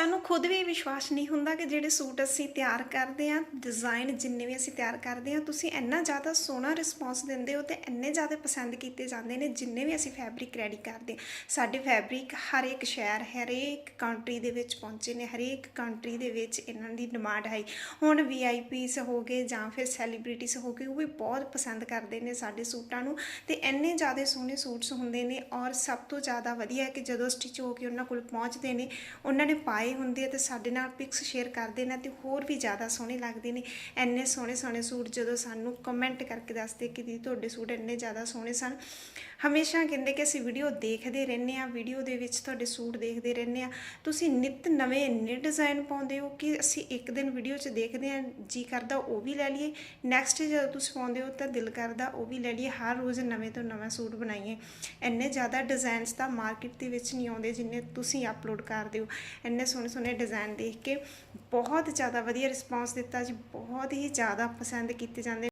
ਸਾਨੂੰ ਖੁਦ ਵੀ ਵਿਸ਼ਵਾਸ ਨਹੀਂ ਹੁੰਦਾ ਕਿ ਜਿਹੜੇ ਸੂਟ ਅਸੀਂ ਤਿਆਰ ਕਰਦੇ ਆ ਡਿਜ਼ਾਈਨ ਜਿੰਨੇ ਵੀ ਅਸੀਂ ਤਿਆਰ ਕਰਦੇ ਆ ਤੁਸੀਂ ਇੰਨਾ ਜ਼ਿਆਦਾ ਸੋਹਣਾ ਰਿਸਪੌਂਸ ਦਿੰਦੇ ਹੋ ਤੇ ਇੰਨੇ ਜ਼ਿਆਦਾ ਪਸੰਦ ਕੀਤੇ ਜਾਂਦੇ ਨੇ ਜਿੰਨੇ ਵੀ ਅਸੀਂ ਫੈਬਰਿਕ ਰੈਡੀ ਕਰਦੇ ਹਾਂ। ਸਾਡੇ ਫੈਬਰਿਕ ਹਰ ਇੱਕ ਸ਼ਹਿਰ, ਹਰੇਕ ਕੰਟਰੀ ਦੇ ਵਿੱਚ ਪਹੁੰਚੇ ਨੇ, ਹਰੇਕ ਕੰਟਰੀ ਦੇ ਵਿੱਚ ਇਹਨਾਂ ਦੀ ਡਿਮਾਂਡ ਹੈ ਹੁਣ ਵੀਆਈਪੀਸ ਹੋ ਗਏ ਜਾਂ ਫਿਰ ਸੈਲੀਬ੍ਰਿਟੀਜ਼ ਹੋ ਗਏ, ਉਹ ਵੀ ਬਹੁਤ ਪਸੰਦ ਕਰਦੇ ਨੇ ਸਾਡੇ ਸੂਟਾਂ ਨੂੰ ਤੇ ਇੰਨੇ ਜ਼ਿਆਦਾ ਸੋਹਣੇ ਸੂਟਸ ਹੁੰਦੇ ਨੇ ਔਰ ਸਭ ਤੋਂ ਜ਼ਿਆਦਾ ਵਧੀਆ ਹੈ ਕਿ ਜਦੋਂ ਸਟਿਚ ਹੋ ਕੇ ਉਹਨਾਂ ਕੋਲ ਪਹੁੰਚਦੇ ਨੇ, ਉਹਨਾਂ ਨੇ ਪਾਏ ਹੁੰਦੇ ਆ ਤੇ ਸਾਡੇ ਨਾਲ ਪਿਕਸ ਸ਼ੇਅਰ ਕਰਦੇ ਨੇ ਤੇ ਹੋਰ ਵੀ ਜ਼ਿਆਦਾ ਸੋਹਣੇ ਲੱਗਦੇ ਨੇ। ਇੰਨੇ ਸੋਹਣੇ ਸੋਹਣੇ ਸੂਟ ਜਦੋਂ ਸਾਨੂੰ ਕਮੈਂਟ ਕਰਕੇ ਦੱਸਦੇ ਕਿ ਦੀ ਤੁਹਾਡੇ ਸੂਟ ਇੰਨੇ ਜ਼ਿਆਦਾ ਸੋਹਣੇ ਸਨ। ਹਮੇਸ਼ਾ ਕਹਿੰਦੇ ਕਿ ਅਸੀਂ ਵੀਡੀਓ ਦੇਖਦੇ ਰਹਿੰਦੇ ਆ ਵੀਡੀਓ ਦੇ ਵਿੱਚ ਤੁਹਾਡੇ ਸੂਟ ਦੇਖਦੇ ਰਹਿੰਦੇ ਆ ਤੁਸੀਂ ਨਿਤ ਨਵੇਂ ਇੰਨੇ ਡਿਜ਼ਾਈਨ ਪਾਉਂਦੇ ਹੋ ਕਿ ਅਸੀਂ ਇੱਕ ਦਿਨ ਵੀਡੀਓ 'ਚ ਦੇਖਦੇ ਆ ਜੀ ਕਰਦਾ ਉਹ ਵੀ ਲੈ ਲਈਏ। ਨੈਕਸਟ ਜਦੋਂ ਤੁਸੀਂ ਪਾਉਂਦੇ ਹੋ ਤਾਂ ਦਿਲ ਕਰਦਾ ਉਹ ਵੀ ਲੈ ਲਈਏ, ਹਰ ਰੋਜ਼ ਨਵੇਂ ਤੋਂ ਨਵਾਂ ਸੂਟ ਬਣਾਈਏ। ਇੰਨੇ ਜ਼ਿਆਦਾ ਡਿਜ਼ਾਈਨਸ ਤਾਂ ਮਾਰਕੀਟ ਦੇ ਵਿੱਚ ਨਹੀਂ ਆਉਂਦੇ ਜਿੰਨੇ ਤੁਸੀਂ ਅਪਲੋਡ ਕਰਦੇ ਹੋ। ਇੰਨੇ ਸੋਹਣੇ ਸੋਹਣੇ ਡਿਜ਼ਾਈਨ ਦੇਖ ਕੇ ਬਹੁਤ ਜ਼ਿਆਦਾ ਵਧੀਆ ਰਿਸਪਾਂਸ ਦਿੱਤਾ ਜੀ, ਬਹੁਤ ਹੀ ਜ਼ਿਆਦਾ ਪਸੰਦ ਕੀਤੇ ਜਾਂਦੇ